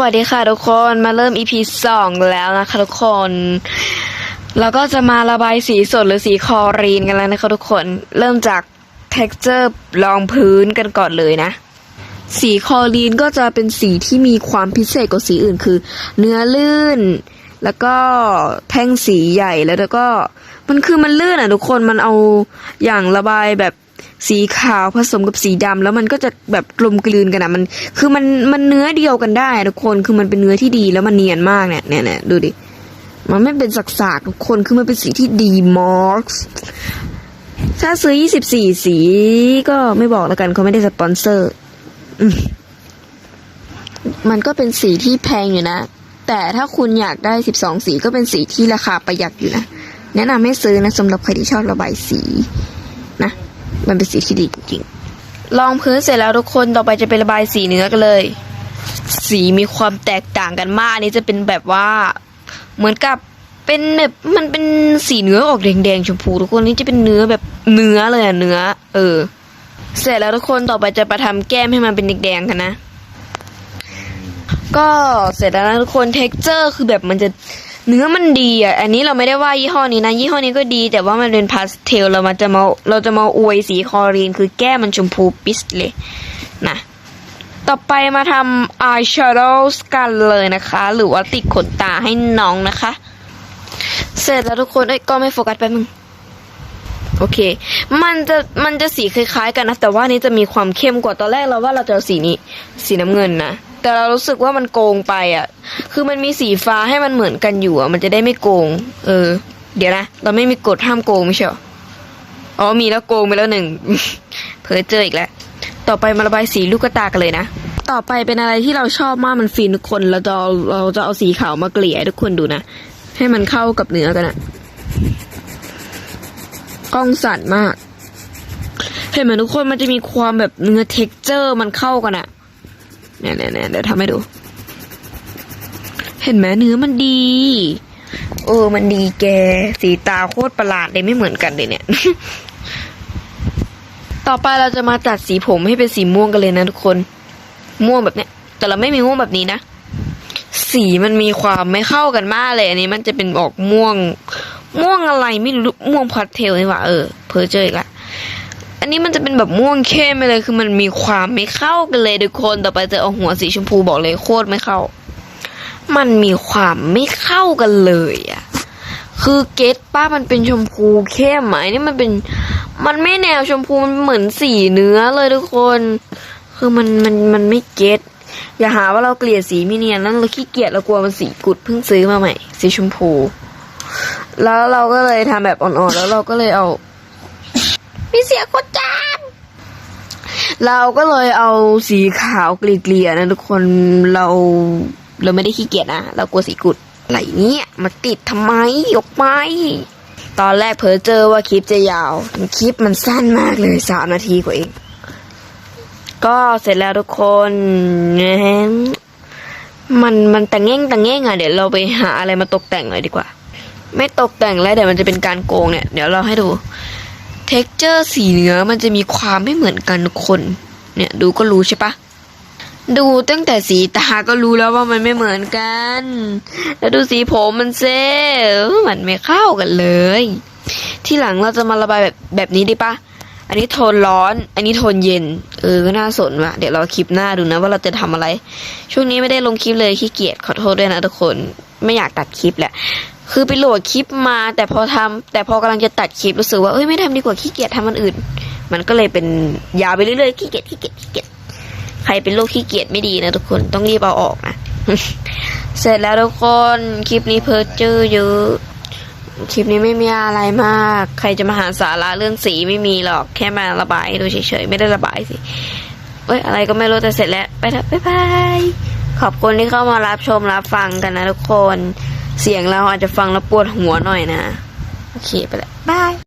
วัสดีค่ะทุกคนมาเริ่ม EP สองแล้วนะคะทุกคน แล้วก็จะมาระบายสีสดหรือสีคอรีนกันแล้วนะคะทุกคน เริ่มจาก texture รองพื้นกันก่อนเลยนะ สีคอรีนก็จะเป็นสีที่มีความพิเศษกว่าสีอื่นคือ เนื้อลื่น แล้วก็แท่งสีใหญ่แล้วก็ มันคือมันลื่นอะทุกคนมันเอาอย่างระบายแบบ สีขาวผสมกับสีดำแล้วมันก็จะแบบกลมกลืนกันอะมัน คือมันมันเนื้อเดียวกันได้ทุกคนคือมันเป็นเนื้อที่ดีแล้วมันเนียนมากเนี่ยเนี่ยเนี่ยดูดิมันไม่เป็นสักๆทุกคนคือมันเป็นสีที่ดีมากถ้าซื้อ 24 สีก็ไม่บอกแล้วกันเขาไม่ได้สปอนเซอร์มันก็เป็นสีที่แพงอยู่นะ แต่ถ้าคุณอยากได้ 12 สีก็เป็นสีที่ราคาประหยัดอยู่นะ แนะนำให้ซื้อนะสำหรับใครที่ชอบระบายสีนะ มันเป็นสีที่ดีจริงๆ ลองพื้นเสร็จแล้วทุกคนต่อไปจะเป็นระบายสีเนื้อกันเลย สีมีความแตกต่างกันมากอันนี้จะเป็นแบบว่าเหมือนกับเป็นแบบมันเป็นสีเนื้อออกแดงๆชมพู ทุกคนนี่จะเป็นเนื้อแบบเนื้อเลยอะเนื้อ เออ เสร็จแล้วทุกคนต่อไปจะประทำแก้มให้มันเป็นแดงๆกันนะ ก็เสร็จแล้วนะทุกคนเท็กเจอร์คือแบบมันจะ เนื้อมันดีอะ อันนี้เราไม่ได้ว่ายี่ห้อนี้นะ ยี่ห้อนี้ก็ดี แต่ว่ามันเป็นพาสเทล เรามาจะมาเราจะมาอวยสีคอรีน คือแก้มมันชมพูปิสเลยนะต่อไปมาทำอายแชโดว์กันเลยนะคะ หรือว่าติดขนตาให้น้องนะคะ เสร็จแล้วทุกคนเอ้ยก็ไม่โฟกัสแป๊บนึง โอเค มันจะมันจะสีคล้ายๆกันนะ แต่ว่านี้จะมีความเข้มกว่าตอนแรกเราว่าเราจะสีนี้ สีน้ำเงินนะ แต่เรารู้สึกว่ามันโกงไปอะ คือมันมีสีฟ้าให้มันเหมือนกันอยู่อะ มันจะได้ไม่โกง เออ เดี๋ยวนะ เราไม่มีกฎห้ามโกงไม่ใช่หรอ อ๋อ มีแล้วโกงไปแล้วหนึ่งเพอเจออีกแล้ว ต่อไปมาระบายสีลูกตากันเลยนะ ต่อไปเป็นอะไรที่เราชอบมากมันฟินทุกคน เราจะเอาเราจะเอาสีขาวมาเกลี่ยทุกคนดูนะ ให้มันเข้ากับเนื้อกันอะกล้องสั่นมาก เห็นไหมทุกคนมันจะมีความแบบเนื้อเท็กเจอร์มันเข้ากันอะ เนี่ยเนี่ยเนี่ยเดี๋ยวทำให้ดู เห็นไหมเนื้อมันดี เออ มันดีแก สีตาโคตรประหลาดเลยไม่เหมือนกันเลยเนี่ย ต่อไปเราจะมาตัดสีผมให้เป็นสีม่วงกันเลยนะทุกคน ม่วงแบบเนี้ย แต่เราไม่มีม่วงแบบนี้นะ สีมันมีความไม่เข้ากันมากเลย อันนี้มันจะเป็นออกม่วง ม่วงอะไรไม่รู้ ม่วงพาสเทลนี่หว่าเออ เพอเจออีกละ อันนี้มันจะเป็นแบบม่วงเข้มไปเลยคือมันมีความไม่เข้ากันเลยทุกคนต่อไปจะเอาหัวสีชมพูบอกเลยโคตรไม่เข้า มันมีความไม่เข้ากันเลยอะคือเกตป้ามันเป็นชมพูเข้มอะอันนี้มันเป็น มันไม่แนวชมพูมันเหมือนสีเนื้อเลยทุกคน คือมันมันมันไม่เก็ตอย่าหาว่าเราเกลียดสีไม่เนียนนั้นเราขี้เกียจเรากลัวมันสีกุดเพิ่งซื้อมาใหม่ สีชมพู แล้วเราก็เลยทำแบบอ่อนๆแล้วเราก็เลยเอาพี่เสียโคตรจาน เราก็เลยเอาสีขาวเกลี่ยๆนะทุกคนเราเราไม่ได้ขี้เกียจนะเรากลัวสีกุดอะไรเนี่ยมาติดทำไมยกไปตอนแรกเพอเจอว่าคลิปจะยาวคลิปมันสั้นมากเลยสามนาทีกว่าเองก็เสร็จแล้วทุกคนนะฮะมันมันแต่งแง่งแต่งแง่งอะเดี๋ยวเราไปหาอะไรมาตกแต่งหน่อยดีกว่า ไม่ตกแต่งแล้วเดี๋ยวมันจะเป็นการโกงเนี่ย เดี๋ยวเราให้ดู เท็กเจอร์สีเนื้อมันจะมีความไม่เหมือนกันคน เนี่ยดูก็รู้ใช่ปะดูตั้งแต่สีตาก็รู้แล้วว่ามันไม่เหมือนกัน แล้วดูสีผมมันเซ่มันไม่เข้ากันเลย ที่หลังเราจะมาระบายแบบแบบนี้ดีปะอันนี้โทนร้อน อันนี้โทนเย็น เออ ก็น่าสนว่ะ เดี๋ยวเราคลิปหน้าดูนะว่าเราจะทำอะไร ช่วงนี้ไม่ได้ลงคลิปเลยขี้เกียจขอโทษด้วยนะทุกคน ไม่อยากตัดคลิปแหละ คือไปโหลดคลิปมาแต่พอทำแต่พอกำลังจะตัดคลิปรู้สึกว่าเอ้ยไม่ทำดีกว่าขี้เกียจทำมันอื่น มันก็เลยเป็นยาวไปเรื่อยๆขี้เกียจขี้เกียจขี้เกียจใครเป็นโรคขี้เกียจไม่ดีนะทุกคนต้องรีบเอาออกนะเสร็จแล้วทุกคนคลิปนี้เพิร์เจอร์เยอะคลิปนี้ไม่มีอะไรมาก ใครจะมาหาสาระเรื่องสีไม่มีหรอกแค่มาระบายให้ดูเฉยๆไม่ได้ระบายสิเอ้ยอะไรก็ไม่รู้แต่เสร็จแล้วไปแล้วบ๊ายบายขอบคุณที่เข้ามารับชมรับฟังกันนะทุกคน เสียงเราอาจจะฟังแล้วปวดหัวหน่อยนะ โอเคไปละบาย